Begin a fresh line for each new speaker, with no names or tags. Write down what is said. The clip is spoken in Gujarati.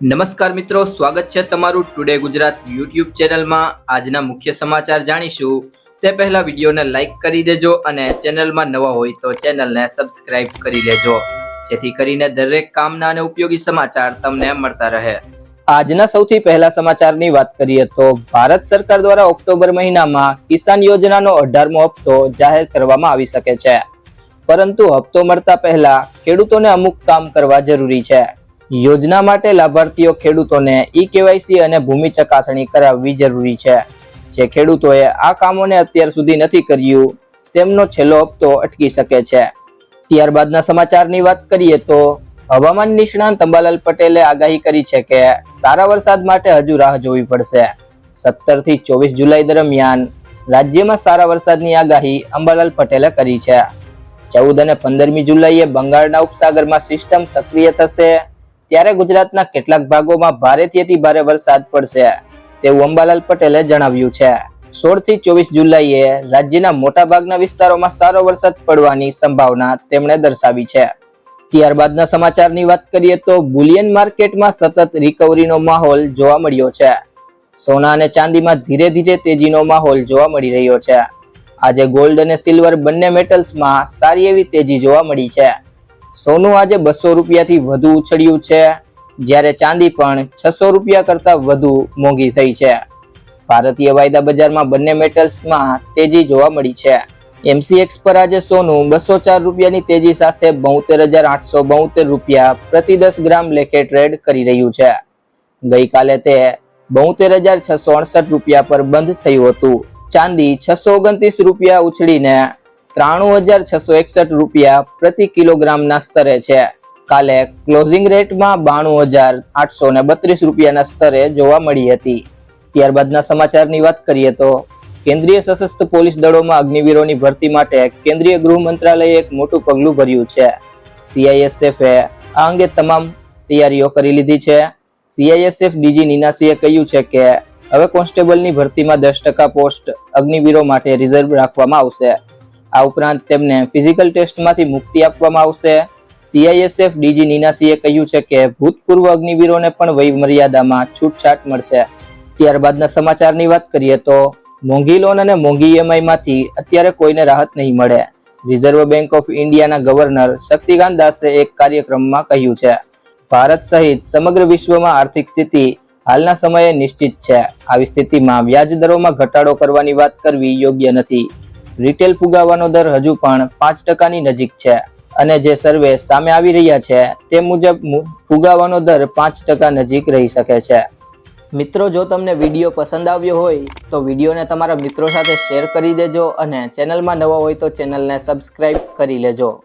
નમસ્કાર મિત્રો, સ્વાગત છે તમારું ટુડે ગુજરાત યુટ્યુબ ચેનલમાં. આજના મુખ્ય સમાચાર જાણીશું. તે પહેલા વિડીયોને લાઇક કરી દેજો અને ચેનલમાં નવા હોય તો ચેનલને સબસ્ક્રાઇબ કરી લેજો. જેથી કરીને દરેક કામના અને ઉપયોગી સમાચાર તમને મળતા રહે. આજના સૌથી પહેલા સમાચારની વાત કરીએ તો ભારત સરકાર દ્વારા ઓક્ટોબર મહિનામાં કિસાન યોજનાનો અઢારમો હપ્તો જાહેર કરવામાં આવી શકે છે. પરંતુ હપ્તો મળતા પહેલા ખેડૂતોને અમુક કામ કરવા જરૂરી છે. યોજના માટે લાભાર્થીઓ ખેડૂતોને ઈ કેવાયસી અને ભૂમિ ચકાસણી કરાવવી જરૂરી છે. જે ખેડૂતોએ આ કામોને અત્યાર સુધી નથી કર્યું, તેમનો છેલ્લો હપ્તો અટકી શકે છે. ત્યારબાદના સમાચારની વાત કરીએ તો, હવામાન નિષ્ણાંત અંબાલાલ પટેલે આગાહી કરી છે કે, સારા વરસાદ માટે હજુ રાહ જોવી પડશે. સત્તરથી ચોવીસ જુલાઈ દરમિયાન રાજ્યમાં સારા વરસાદની આગાહી અંબાલાલ પટેલે કરી છે. ચૌદ અને પંદરમી જુલાઈએ બંગાળના ઉપસાગરમાં સિસ્ટમ સક્રિય થશે. ત્યારે ગુજરાતના કેટલાક ભાગોમાં ભારેથી અતિ ભારે વરસાદ પડશે, તેવું અંબાલાલ પટેલે જણાવ્યું છે. સોળથી ચોવીસ જુલાઈએ રાજ્યના મોટાભાગના વિસ્તારોમાં સારો વરસાદ પડવાની સંભાવના તેમણે દર્શાવી છે. ત્યારબાદના સમાચારની વાત કરીએ તો બુલિયન માર્કેટમાં સતત રિકવરીનો માહોલ જોવા મળ્યો છે. સોના અને ચાંદીમાં ધીરે ધીરે તેજીનો માહોલ જોવા મળી રહ્યો છે. આજે ગોલ્ડ અને સિલ્વર બંને મેટલ્સમાં સારી એવી તેજી જોવા મળી છે. સોનું આજે બસો રૂપિયાથી વધુ ઉછળ્યું છે, જ્યારે ચાંદી પણ છસો રૂપિયા કરતા વધુ મોંઘી થઈ છે. ભારતીય વાયદા બજારમાં બંને મેટલ્સમાં તેજી જોવા મળી છે. એમસીએક્સ પર આજે સોનું બસો ચાર રૂપિયાની તેજી સાથે બોતેર હજાર આઠસો બોતેર રૂપિયા પ્રતિ દસ ગ્રામ લેખે ટ્રેડ કરી રહ્યું છે. ગઈકાલે તે બોતેર હજાર છસો અડસઠ રૂપિયા પર બંધ થયું હતું. ચાંદી છસો ઓગણત્રીસ રૂપિયા ઉછળીને ત્રાણું હજાર છસો એકસઠ રૂપિયા પ્રતિ કિલોગ્રામના સ્તરે છે. કાલે ક્લોઝિંગ રેટમાં બાણું હજાર આઠસો બત્રીસ રૂપિયાના સ્તરે જોવા મળી હતી. ત્યારબાદના સમાચારની વાત કરીએ તો કેન્દ્રીય સશસ્ત્ર પોલીસ દળોમાં અગ્નિવીરોની ભરતી માટે કેન્દ્રીય ગૃહ મંત્રાલયે એક મોટું પગલું ભર્યું છે. સીઆઈએસએફે આ અંગે તમામ તૈયારીઓ કરી લીધી છે. સીઆઈએસએફ ડીજી નીનાસીએ કહ્યું છે કે હવે કોન્સ્ટેબલની ભરતીમાં દસ ટકા પોસ્ટ અગ્નિવીરો માટે રિઝર્વ રાખવામાં આવશે. આ ઉપરાંત તેમને ફિઝિકલ ટેસ્ટમાંથી મુક્તિ આપવામાં આવશે. સીઆઈએસએફ ડીજી નીનાસીએ કહ્યું છે કે ભૂતપૂર્વ અગ્નિવીરોને પણ વયમર્યાદામાં છૂટછાટ મળશે. ત્યારબાદના સમાચારની વાત કરીએ તો મોંઘી લોન અને મોંઘી ઈએમઆઈમાંથી અત્યારે કોઈને રાહત નહીં મળે. રિઝર્વ બેંક ઓફ ઇન્ડિયાના ગવર્નર શક્તિકાંત દાસે એક કાર્યક્રમમાં કહ્યું છે, ભારત સહિત સમગ્ર વિશ્વમાં આર્થિક સ્થિતિ હાલના સમયે નિશ્ચિત છે. આવી સ્થિતિમાં વ્યાજ દરોમાં ઘટાડો કરવાની વાત કરવી યોગ્ય નથી. રિટેલ ફુગાવાનો દર હજુ પણ પાંચ ટકાની નજીક છે અને જે સર્વે સામે આવી રહ્યા છે તે મુજબ ફુગાવાનો દર પાંચ ટકા નજીક રહી શકે છે. મિત્રો, જો તમને વીડિયો પસંદ આવ્યો હોય, તો વિડીયોને તમારા મિત્રો સાથે શેર કરી દેજો અને ચેનલમાં નવા હોય તો ચેનલને સબસ્ક્રાઈબ કરી લેજો.